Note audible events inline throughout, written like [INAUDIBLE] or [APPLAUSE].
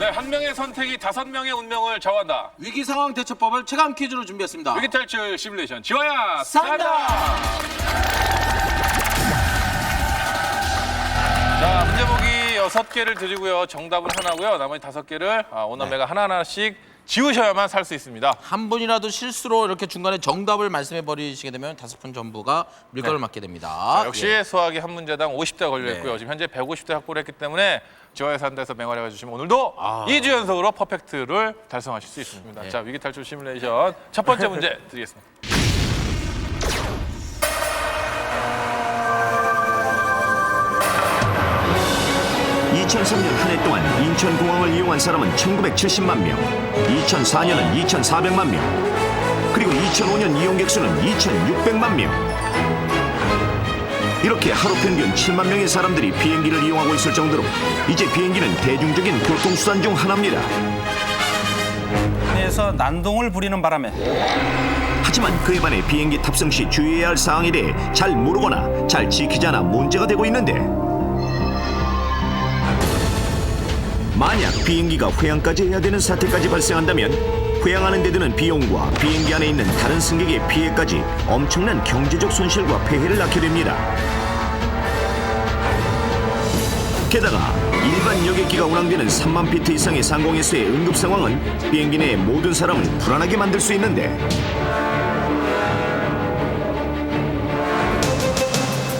네, 한 명의 선택이 다섯 명의 운명을 좌우한다. 위기 상황 대처법을 체감 퀴즈로 준비했습니다. 위기 탈출 시뮬레이션 지화야 산다! 자, 문제 보기 여섯 개를 드리고요. 정답은 하나고요. 나머지 다섯 개를 아, 오남매가 하나하나씩 지우셔야만 살 수 있습니다. 한 분이라도 실수로 이렇게 중간에 정답을 말씀해 버리시게 되면 다섯 분 전부가 물건을 네. 맞게 됩니다. 자, 역시 예. 수학이 한 문제당 50대 걸려 있고요. 네. 지금 현재 150대 확보를 했기 때문에 지화야 산다에서 맹활약 해주시면 오늘도 아. 이 2주 연속으로 퍼펙트를 달성하실 수 있습니다. 네. 자, 위기 탈출 시뮬레이션 첫 번째 문제 드리겠습니다. 2003년 한 해 동안 인천공항을 이용한 사람은 1970만 명, 2004년은 2,400만 명, 그리고 2005년 이용객 수는 2,600만 명. 이렇게 하루 평균 7만 명의 사람들이 비행기를 이용하고 있을 정도로 이제 비행기는 대중적인 교통수단 중 하나입니다. 내에서 난동을 부리는 바람에 하지만 그에 반해 비행기 탑승 시 주의해야 할 사항에 대해 잘 모르거나 잘 지키지 않아 문제가 되고 있는데 만약 비행기가 회항까지 해야 되는 사태까지 발생한다면 회항하는 데 드는 비용과 비행기 안에 있는 다른 승객의 피해까지 엄청난 경제적 손실과 폐해를 낳게 됩니다. 게다가 일반 여객기가 운항되는 3만 피트 이상의 상공에서의 응급 상황은 비행기 내의 모든 사람을 불안하게 만들 수 있는데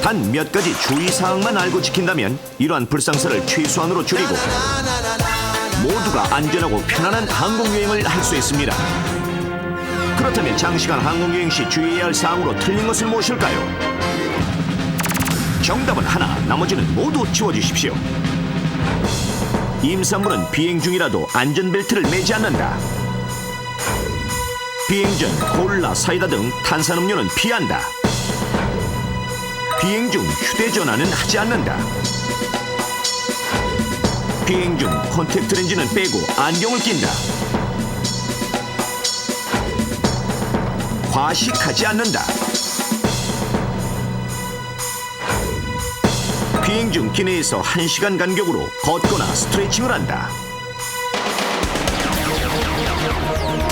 단 몇 가지 주의 사항만 알고 지킨다면 이러한 불상사를 최소한으로 줄이고 모두가 안전하고 편안한 항공 여행을 할 수 있습니다. 그렇다면 장시간 항공 여행 시 주의해야 할 사항으로 틀린 것은 무엇일까요? 정답은 하나, 나머지는 모두 지워주십시오. 임산부는 비행 중이라도 안전벨트를 매지 않는다. 비행 전 콜라, 사이다 등 탄산음료는 피한다. 비행 중 휴대전화는 하지 않는다. 비행 중 콘택트 렌즈는 빼고 안경을 낀다. 과식하지 않는다. 비행 중 기내에서 1시간 간격으로 걷거나 스트레칭을 한다.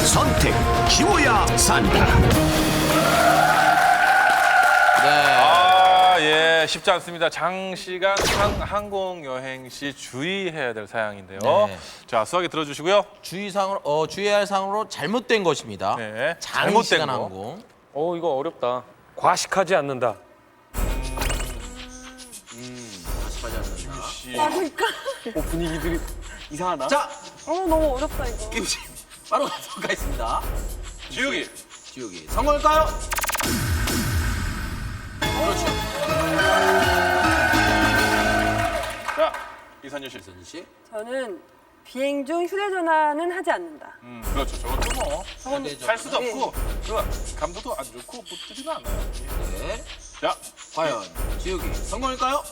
선택 지워야 산다. 쉽지 않습니다. 장시간 항, 항공 여행 시 주의해야 될 사항인데요. 네. 자, 수학에 들어주시고요. 주의사항으로 어, 주의해야 할 사항으로 잘못된 것입니다. 네, 잘못된 장시간 거. 항공. 어 이거 어렵다. 과식하지 않는다. 어, 분위기들이 이상하다. 자, 어 너무 어렵다 이거. 김씨 바로 가도록 하겠습니다. 지우기. 지우기 성공일까요? 그렇죠. 자, 이선유 씨. 이선희 씨. 저는 비행 중 휴대전화는 하지 않는다. 음, 그렇죠. 저것도 뭐. 저건 할 수도 네. 없고, 그 감도도 안 좋고, 붙지도 않아요. 네. 자, 과연 지우기 성공일까요?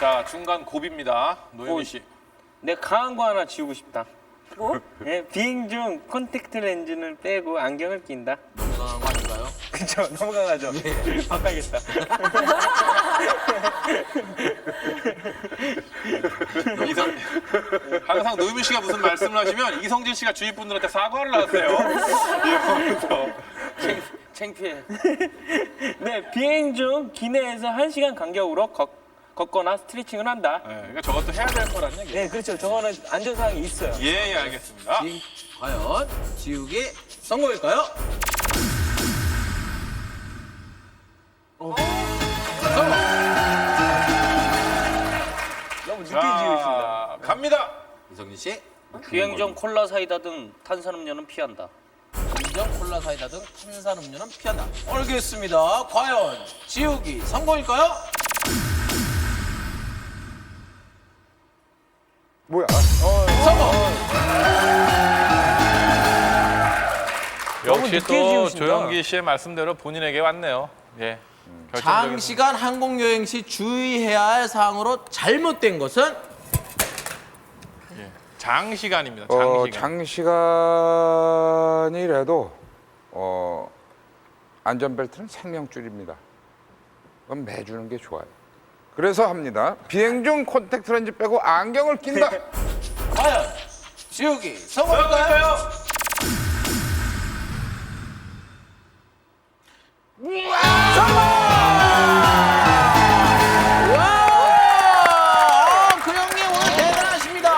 자, 중간 고비입니다. 노영희 씨. 내가 강한 거 하나 지우고 싶다. 뭐? 예, 비행 중 콘택트 렌즈를 빼고 안경을 낀다. 너무 강한 거 아닌가요? 그쵸? 너무 강하죠? 바꿔야겠다. [LAUGHS] 이성, 항상 노유민 씨가 무슨 말씀을 하시면 이성진 씨가 주위 분들한테 사과를 하세요. 이러면서. [LAUGHS] 창피해. 네, 비행 중 기내에서 1시간 간격으로 걷, 걷거나 스트레칭을 한다. 네, 그러니까 저것도 해야 될 거란 얘기예요. 네, 그렇죠. 저거는 안전사항이 있어요. 예, 예, 알겠습니다. 지- 과연 지우기 성공일까요? 너무 늦게 지우십니다. 자, 갑니다. 이성진 씨. 중 콜라, 사이다 등 탄산음료는 피한다. 인정 콜라 사이다 등 탄산음료는 피한다. 알겠습니다. 과연 지우기 성공일까요? 뭐야? 성공. 역시 늦게 또 지우신다. 조영기 씨의 말씀대로 본인에게 왔네요. 예. 결정적인 장시간 항공 여행 시 주의해야 할 사항으로 잘못된 것은 예. 장시간입니다. 어, 장시간. 장시간이라도 어, 안전벨트는 생명줄입니다. 그건 매주는 게 좋아요. 그래서 합니다. 비행 중 콘택트 렌즈 빼고 안경을 낀다. 과연 지우기! 그 형님 오늘 대단하십니다.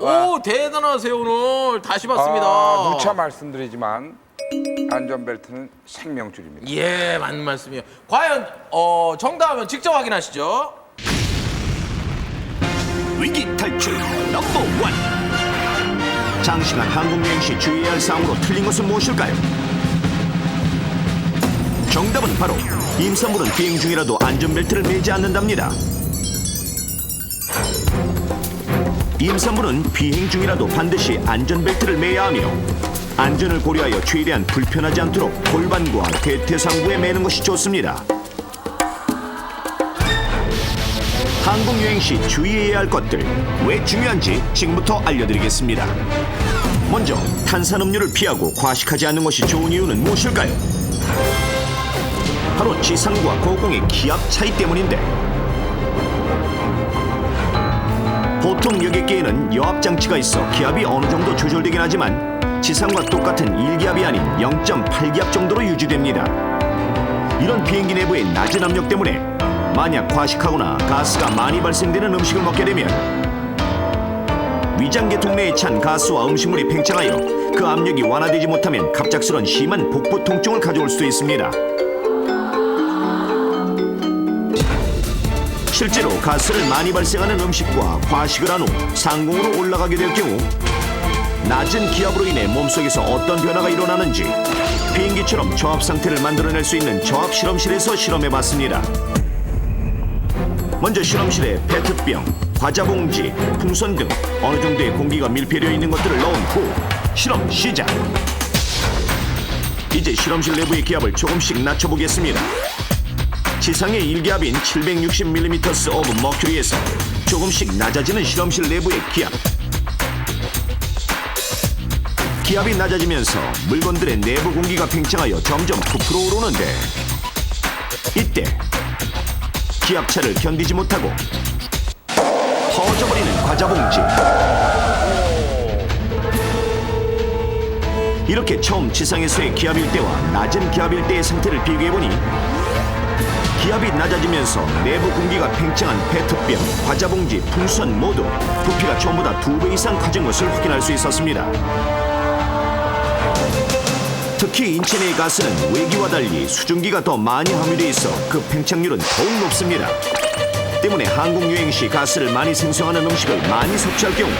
와. 오 대단하세요 오늘 다시 봤습니다. 아, 누차 말씀드리지만 안전벨트는 생명줄입니다. 예 맞는 말씀이에요. 과연 어, 정답은 직접 확인하시죠. 위기 탈출 넘버 원 장시간 항공 여행 시 주의해야 할 사항으로 틀린 것은 무엇일까요? 정답은 바로 임산부는 비행 중이라도 안전벨트를 매지 않는답니다. 임산부는 비행 중이라도 반드시 안전벨트를 매야 하며 안전을 고려하여 최대한 불편하지 않도록 골반과 대퇴상부에 매는 것이 좋습니다. 항공 여행 시 주의해야 할 것들 왜 중요한지 지금부터 알려드리겠습니다. 먼저 탄산음료를 피하고 과식하지 않는 것이 좋은 이유는 무엇일까요? 바로 지상과 고공의 기압 차이 때문인데 보통 여객기에는 여압 장치가 있어 기압이 어느 정도 조절되긴 하지만 지상과 똑같은 1기압이 아닌 0.8기압 정도로 유지됩니다. 이런 비행기 내부의 낮은 압력 때문에 만약 과식하거나 가스가 많이 발생되는 음식을 먹게 되면 위장계통 내에 찬 가스와 음식물이 팽창하여 그 압력이 완화되지 못하면 갑작스런 심한 복부 통증을 가져올 수도 있습니다. 실제로 가스를 많이 발생하는 음식과 과식을 한 후 상공으로 올라가게 될 경우 낮은 기압으로 인해 몸속에서 어떤 변화가 일어나는지 비행기처럼 저압 상태를 만들어낼 수 있는 저압 실험실에서 실험해 봤습니다. 먼저 실험실에 페트병, 과자 봉지, 풍선 등 어느 정도의 공기가 밀폐되어 있는 것들을 넣은 후 실험 시작. 이제 실험실 내부의 기압을 조금씩 낮춰보겠습니다. 지상의 1기압인 760mm 오브 머큐리에서 조금씩 낮아지는 실험실 내부의 기압. 기압이 낮아지면서 물건들의 내부 공기가 팽창하여 점점 부풀어 오르는데 이때 기압차를 견디지 못하고 터져버리는 과자 봉지. 이렇게 처음 지상에서의 기압일 때와 낮은 기압일 때의 상태를 비교해보니 기압이 낮아지면서 내부 공기가 팽창한 페트병, 과자봉지, 풍선 모두 부피가 전보다 두 배 이상 커진 것을 확인할 수 있었습니다. 특히 인체 내 가스는 외기와 달리 수증기가 더 많이 함유돼 있어 그 팽창률은 더욱 높습니다. 때문에 항공 여행 시 가스를 많이 생성하는 음식을 많이 섭취할 경우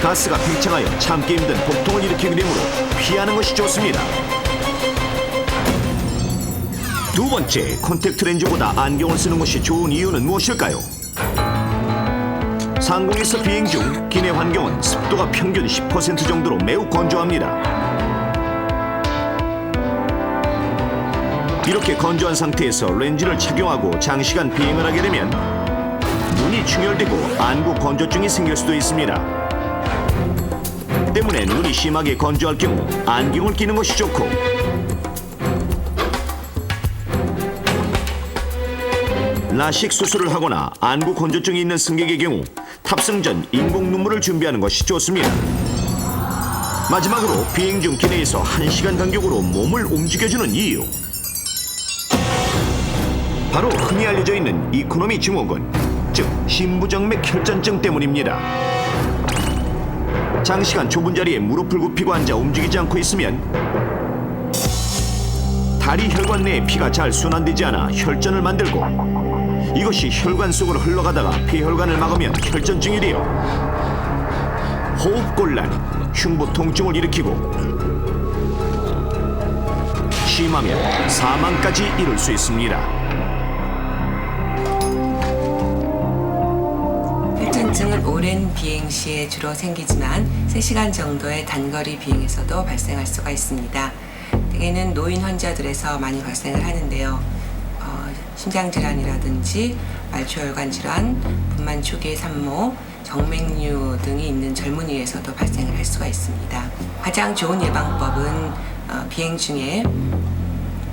가스가 팽창하여 참기 힘든 복통을 일으키게 되므로 피하는 것이 좋습니다. 두 번째, 콘택트 렌즈보다 안경을 쓰는 것이 좋은 이유는 무엇일까요? 상공에서 비행 중 기내 환경은 습도가 평균 10% 정도로 매우 건조합니다. 이렇게 건조한 상태에서 렌즈를 착용하고 장시간 비행을 하게 되면 눈이 충혈되고 안구 건조증이 생길 수도 있습니다. 때문에 눈이 심하게 건조할 경우 안경을 끼는 것이 좋고 라식 수술을 하거나 안구 건조증이 있는 승객의 경우 탑승 전 인공 눈물을 준비하는 것이 좋습니다. 마지막으로 비행 중 기내에서 1시간 간격으로 몸을 움직여주는 이유. 바로 흔히 알려져 있는 이코노미 증후군, 즉 심부정맥 혈전증 때문입니다. 장시간 좁은 자리에 무릎을 굽히고 앉아 움직이지 않고 있으면 다리 혈관 내에 피가 잘 순환되지 않아 혈전을 만들고 이것이 혈관 속으로 흘러가다가 폐혈관을 막으면 혈전증이 되어 호흡곤란, 흉부 통증을 일으키고 심하면 사망까지 이룰 수 있습니다. 혈전증은 오랜 비행 시에 주로 생기지만 3시간 정도의 단거리 비행에서도 발생할 수가 있습니다. 대개는 노인 환자들에서 많이 발생을 하는데요. 어, 심장질환이라든지 말초혈관 질환, 분만 초기의 산모, 정맥류 등이 있는 젊은이에서도 발생을 할 수가 있습니다. 가장 좋은 예방법은 어, 비행 중에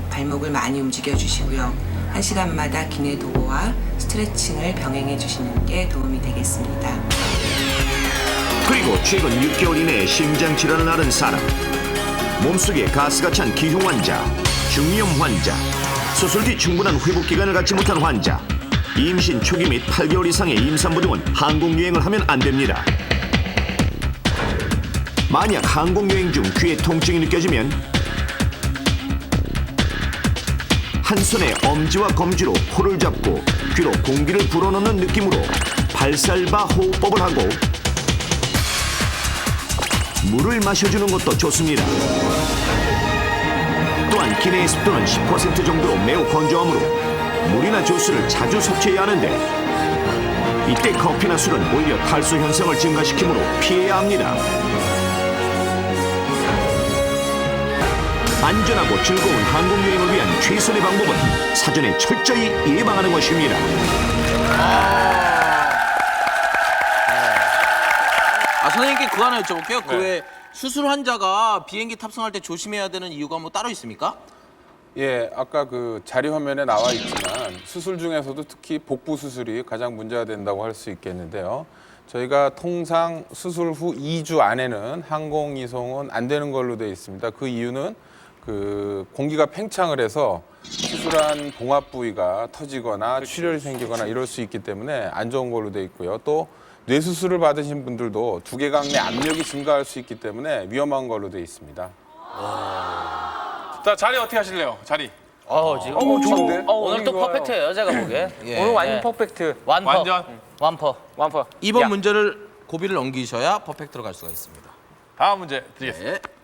발목을 많이 움직여 주시고요. 한시간마다 기내 도구와 스트레칭을 병행해 주시는 게 도움이 되겠습니다. 그리고 최근 6개월 이내에 심장 질환을 앓은 사람, 몸속에 가스가 찬 기흉 환자, 중이염 환자, 수술 뒤 충분한 회복 기간을 갖지 못한 환자, 임신 초기 및 8개월 이상의 임산부 등은 항공 유행을 하면 안 됩니다. 만약 항공 여행 중 귀에 통증이 느껴지면 한 손에 엄지와 검지로 코를 잡고 귀로 공기를 불어넣는 느낌으로 발살바 호흡법을 하고 물을 마셔주는 것도 좋습니다. 또한 기내의 습도는 10% 정도로 매우 건조하므로 물이나 주스를 자주 섭취해야 하는데 이때 커피나 술은 오히려 탈수 현상을 증가시키므로 피해야 합니다. 안전하고 즐거운 항공 여행을 위한 최선의 방법은 사전에 철저히 예방하는 것입니다. 아 선생님께 그거 하나 여쭤볼게요. 그외 수술 환자가 비행기 탑승할 때 조심해야 되는 이유가 뭐 따로 있습니까? 예, 아까 그 자리 화면에 나와 있지만 수술 중에서도 특히 복부 수술이 가장 문제가 된다고 할 수 있겠는데요. 저희가 통상 수술 후 2주 안에는 항공 이송은 안 되는 걸로 되어 있습니다. 그 이유는 그 공기가 팽창을 해서 수술한 봉합 부위가 터지거나 출혈이 생기거나 이럴 수 있기 때문에 안 좋은 걸로 되어 있고요. 또 뇌수술을 받으신 분들도 두개강 내 압력이 증가할 수 있기 때문에 위험한 걸로 되어 있습니다. 자 자리 어떻게 하실래요? 자리. 어 지금 어, 좋은데? 오늘 또 퍼펙트예요 제가 보기에. 예. 오늘 완전 퍼펙트. 완퍼. 완전. 완퍼. 완퍼. 이번 야. 문제를 고비를 넘기셔야 퍼펙트로 갈 수가 있습니다. 다음 문제 드리겠습니다. 네.